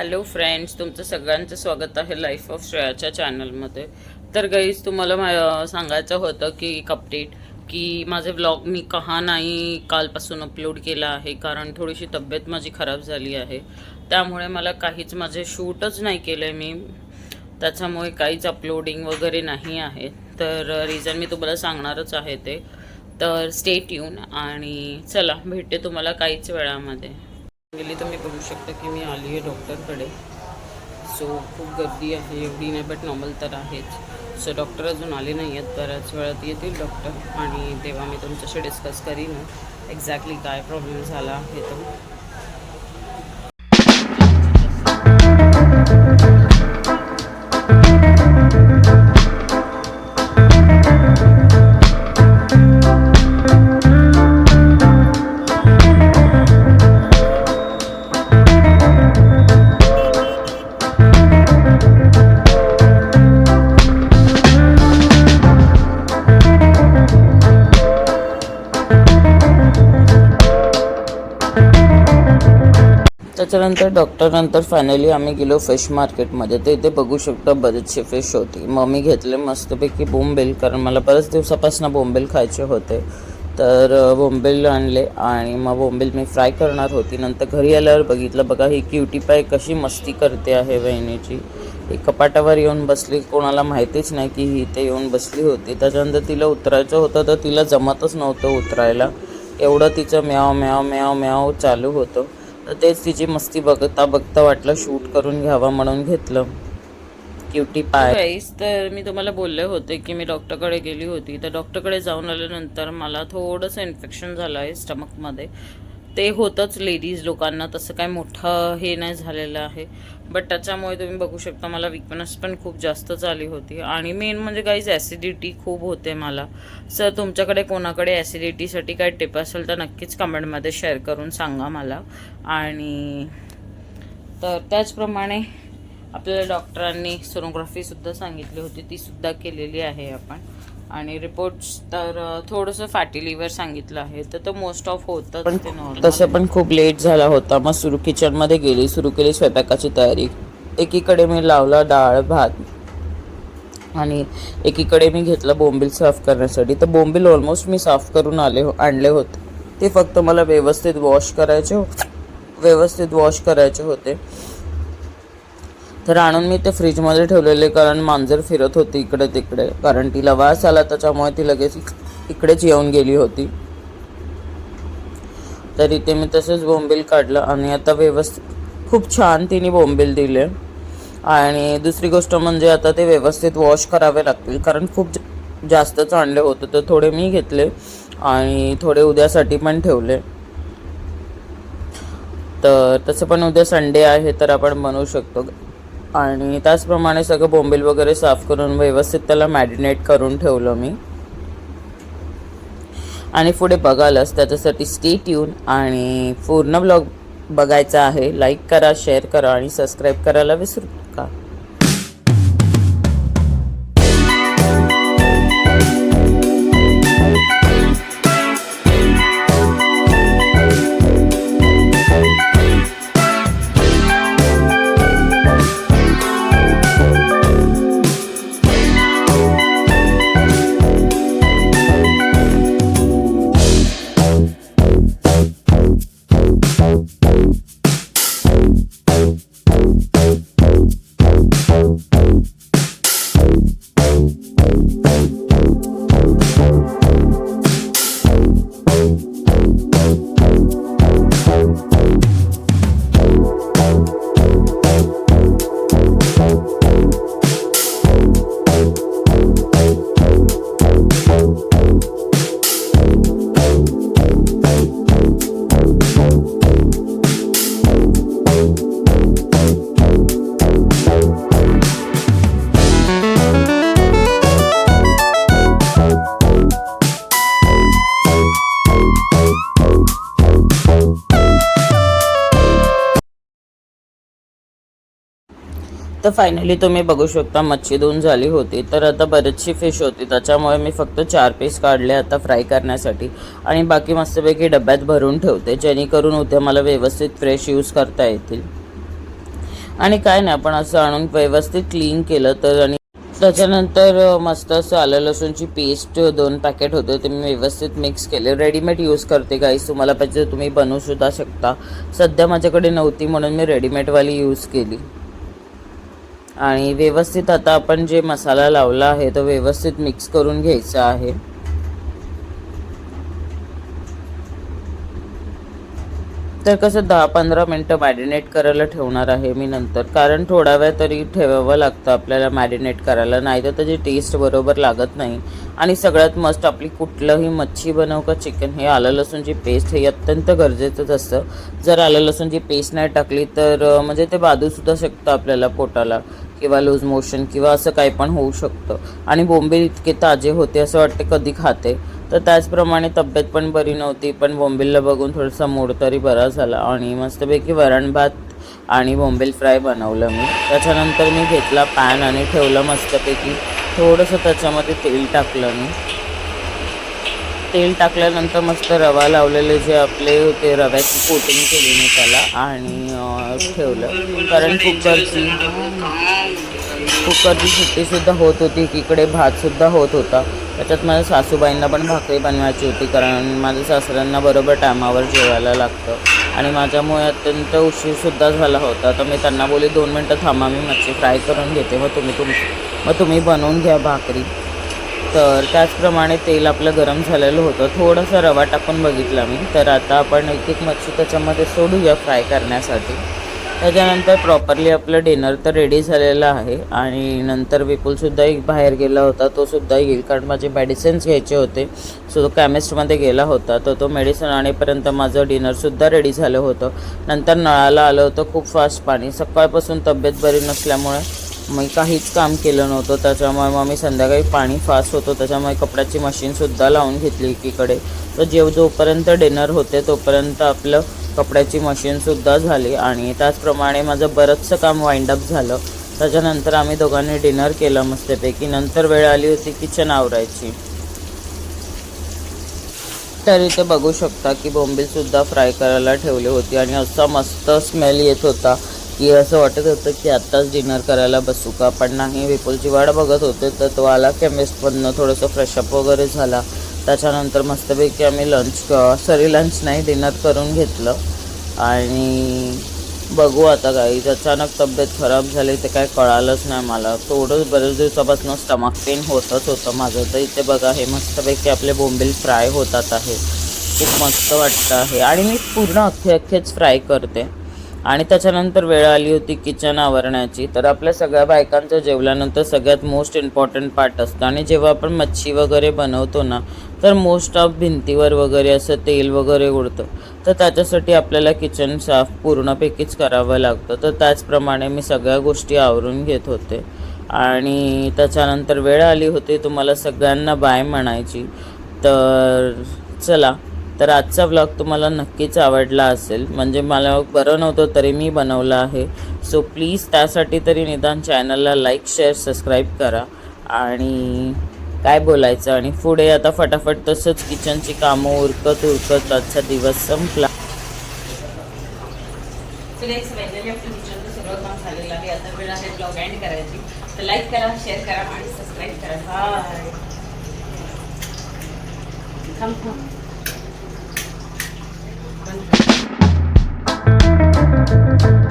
Hello friends तुमचं सगळ्यांचं स्वागत आहे लाईफ ऑफ श्रेयाच्या चॅनलमध्ये तर गाईज तुम्हाला मा- सांगायचं होतं की एक अपडेट की माझे व्लॉग मी कहा नाही कालपासून अपलोड केला आहे कारण थोडीशी तब्येत माझी खराब झाली आहे. त्यामुळे मला काहीच माझे शूटच नाही केलं मी. त्याच्यामुळे काहीच अपलोडिंग वगैरे नाही आहे. तर रिझन मी तुम्हाला सांगणारच आहे ते. तर स्टेट येऊन आणि चला भेटते तुम्हाला काहीच वेळामध्ये. गेली तर मी बघू शकता की मी आली आहे डॉक्टरकडे. सो खूप गर्दी आहे एवढी नाही बट नॉर्मल तर आहेच. सो डॉक्टर अजून आले नाही आहेत बऱ्याच वेळात येतील डॉक्टर आणि तेव्हा मी तुमच्याशी डिस्कस करीन एक्झॅक्टली काय प्रॉब्लेम झाला आहे तो. त्याच्यानंतर डॉक्टरनंतर फायनली आम्ही गेलो फिश मार्केटमध्ये तर इथे बघू शकतो बरेचसे फिश होती. मग मी घेतले मस्तपैकी बोंबेल कारण मला बऱ्याच दिवसापासून बोंबेल खायचे होते. तर बोंबेल आणले आणि मग बोंबेल मी फ्राय करणार होती. नंतर घरी आल्यावर बघितलं बघा ही क्युटी पाय कशी मस्ती करते आहे वहिनीची. ही कपाटावर येऊन बसली कोणाला माहितीच नाही की ही इथे येऊन बसली होती. त्याच्यानंतर तिला उतरायचं होतं तर तिला जमतच नव्हतं उतरायला. एवढं तिचं म्याव म्याव म्याव म्याव चालू होतं. तर तेच तिची मस्ती बघता बघता वाटलं शूट करून घ्यावा म्हणून घेतलं. क्युटी पाय तर मी तुम्हाला बोलले होते की मी डॉक्टरकडे गेली होती. तर डॉक्टरकडे जाऊन आल्यानंतर मला थोडंसं इन्फेक्शन झालं आहे स्टमकमध्ये ते होतंच लेडीज लोकांना तसं काय मोठं हे नाही झालेलं आहे. बट त्याच्यामुळे तुम्ही बघू शकता मला विकनेस पण खूप जास्त झाली होती. आणि मेन म्हणजे काहीच ॲसिडिटी खूप होते मला. सर तुमच्याकडे कोणाकडे ॲसिडिटीसाठी काय टिप असेल तर नक्कीच कमेंटमध्ये शेअर करून सांगा मला. आणि तर त्याचप्रमाणे आपल्याला डॉक्टरांनी सोनोग्राफीसुद्धा सांगितली होती. तीसुद्धा केलेली आहे आपण. आणि रिपोर्ट्स तर थोडंसं फॅटी लिव्हर सांगितलं आहे. तर तो मोस्ट ऑफ होतं पण तसं पण खूप लेट झाला होता. मग सुरू किचनमध्ये गेली सुरू केली स्वयंपाकाची तयारी. एकीकडे मी लावला डाळ भात आणि एकीकडे मी घेतलं बोंबील साफ करण्यासाठी. तर बोंबील ऑलमोस्ट मी साफ करून आले हो आणले होते. ते फक्त मला व्यवस्थित वॉश करायचे हो व्यवस्थित वॉश करायचे होते. तर आणून मी ते फ्रीजमध्ये ठेवलेले कारण मांजर फिरत होती इकडे तिकडे कारण तिला वास आला त्याच्यामुळे ती लगेच इकडेच येऊन गेली होती. तर इथे मी तसंच बोंबील काढलं आणि आता व्यवस्थित खूप छान तिने बोंबील दिले. आणि दुसरी गोष्ट म्हणजे आता ते व्यवस्थित वॉश करावे लागतील कारण खूप ज- जास्तच आणले होते. तर थोडे मी घेतले आणि थोडे उद्यासाठी पण ठेवले. तर तसं पण उद्या संडे आहे तर आपण बनवू शकतो. आणि त्याचप्रमाणे सगळं बोंबील वगैरे साफ करून व्यवस्थित त्याला मॅरिनेट करून ठेवलं मी. आणि पुढे बघालच त्याच्यासाठी स्टेट येऊन आणि पूर्ण ब्लॉग बघायचा आहे. लाईक करा शेअर करा आणि सबस्क्राईब करायला विसरू Thank you. तर फायनली तुम्ही बघू शकता मच्छी दोन झाली होती. तर आता बरेचशी फिश होती. त्याच्यामुळे मी फक्त चार पीस काढले आता फ्राय करण्यासाठी. आणि बाकी मस्तपैकी डब्यात भरून ठेवते. जेणेकरून उद्या मला व्यवस्थित फ्रेश यूज करता येतील. आणि काय नाही आपण असं आणून व्यवस्थित क्लीन केलं तर आणि त्याच्यानंतर मस्त असं आलं लसूणची पेस्ट दोन पॅकेट होते ते मी व्यवस्थित मिक्स केले. रेडीमेड यूज करते काहीच तुम्हाला पाहिजे तुम्ही बनवू सुद्धा शकता. सध्या माझ्याकडे नव्हती म्हणून मी रेडीमेडवाली यूज केली. आणि व्यवस्थित आता आपण जे मसाला लावला आहे तो व्यवस्थित मिक्स करून घ्यायचा आहे. तर कसं दहा पंधरा मिनटं मॅरिनेट करायला ठेवणार आहे मी नंतर. कारण थोडा वेळ तरी ठेवावं लागतं आपल्याला मॅरिनेट करायला. नाही तर त्याची टेस्ट बरोबर लागत नाही. आणि सगळ्यात मस्त आपली कुठलंही मच्छी बनव का चिकन हे आलं लसूणची पेस्ट हे अत्यंत गरजेचंच असतं. जर आलं लसूणची पेस्ट नाही टाकली तर म्हणजे ते बाधूसुद्धा शकतं आपल्याला पोटाला किंवा लूज मोशन किंवा असं काही पण होऊ शकतं. आणि बोंबील इतके ताजे होते असं वाटते कधी खाते. तर त्याचप्रमाणे तब्येत पण बरी नव्हती पण बोंबिलला बघून थोडासा मूड तरी बरा झाला. आणि मस्तपैकी वरण भात आणि बोंबील फ्राय बनवलं मी. त्याच्यानंतर मी घेतला पॅन आणि ठेवलं मस्तपैकी. थोडंसं त्याच्यामध्ये तेल टाकलं मी. तेल टाकल्यानंतर मस्त रवा लावलेले जे आपले होते रव्याची कोटिंग केली मी त्याला आणि ठेवलं. कारण कुकरची कुकरची सुट्टीसुद्धा होत होती इकडे भातसुद्धा होत होता. त्याच्यात माझ्या सासूबाईंना पण भाकरी बनवायची होती कारण माझ्या सासऱ्यांना बरोबर टायमावर जेवायला लागतं. आणि माझ्यामुळे अत्यंत उशीरसुद्धा झाला होता. तर मी त्यांना बोलले दोन मिनटं थांबा मी मच्छी फ्राय करून घेते. मग तुम्ही तुम मग तुम्ही बनवून घ्या भाकरी. तर त्याचप्रमाणे तेल आपलं गरम झालेलं होतं. थोडासा रवा टाकून बघितला मी. तर आता आपण एक एक मच्छी त्याच्यामध्ये सोडूया फ्राय करण्यासाठी. त्याच्यानंतर प्रॉपरली आपलं डिनर तर रेडी झालेलं आहे. आणि नंतर विपुलसुद्धा एक बाहेर गेला होता. तो सुद्धा येईल. कारण माझे मेडिसिन्स घ्यायचे होते. सो तो कॅमिस्टमध्ये गेला होता. तर तो मेडिसिन आणेपर्यंत माझं डिनरसुद्धा रेडी झालं होतं. नंतर नळाला आलं होतं खूप फास्ट पाणी. सकाळपासून तब्येत बरी नसल्यामुळे मी काहीच काम केलं नव्हतं. त्याच्यामुळे मग मी संध्याकाळी पाणी फास्ट होतं. त्याच्यामुळे कपड्याची मशीनसुद्धा लावून घेतली एकीकडे. तर जेव जोपर्यंत डिनर होते तोपर्यंत आपलं कपड्याची मशीनसुद्धा झाली आणि त्याचप्रमाणे माझं बरंचसं काम वाइंडअप झालं. त्याच्यानंतर आम्ही दोघांनी डिनर केलं मस्तपैकी. नंतर वेळ आली होती किचन आवरायची. तर इथे बघू शकता की बोंबीलसुद्धा फ्राय करायला ठेवली होती आणि असा मस्त स्मेल येत होता की असं वाटत होतं की आत्ताच डिनर करायला बसू का? पण नाही विपुलची वाट बघत होते तर तो आला केमिस्टमधनं थोडंसं फ्रेशअप वगैरे झाला. त्याच्यानंतर मस्तपैकी आम्ही लंच सॉरी लंच नाही डिनर करून घेतलं. आणि बघू आता काही अचानक तब्येत खराब झाली ते काय कळालंच नाही मला. थोडं बरेच दिवसापासून स्टमक पेन होतच होतं माझं. तर इथे बघा हे मस्तपैकी आपले बोंबील फ्राय होतात आहे. खूप मस्त वाटतं आहे. आणि मी पूर्ण अख्खे अख्खेच फ्राय करते. आणि त्याच्यानंतर वेळ आली होती किचन आवरण्याची. तर आपल्या सगळ्या बायकांचं जेवल्यानंतर सगळ्यात मोस्ट इम्पॉर्टंट पार्ट असतं. आणि जेव्हा आपण मच्छी वगैरे बनवतो ना तर मोस्ट ऑफ भिंतीवर वगैरे असं तेल वगैरे उडतं. तर त्याच्यासाठी आपल्याला किचन साफ पूर्णपैकीच करावं लागतं. तर त्याचप्रमाणे मी सगळ्या गोष्टी आवरून घेत होते. आणि त्याच्यानंतर वेळ आली होती तुम्हाला सगळ्यांना बाय म्हणायची. तर चला तर आजचा व्लॉग तुम्हाला नक्कीच आवडला असेल. म्हणजे मला बरं नव्हतं तरी मी बनवलं आहे. सो प्लीज त्यासाठी तरी निदान चॅनलला लाईक शेअर सबस्क्राईब करा. आणि काय बोलायचं? आणि पुढे आता फटाफट तसंच किचनची कामं उरकत उरकत आजचा दिवस संपला. तर लाईक करा शेअर करा आणि सबस्क्राईब करा. हाय थांब थांब बंद कर.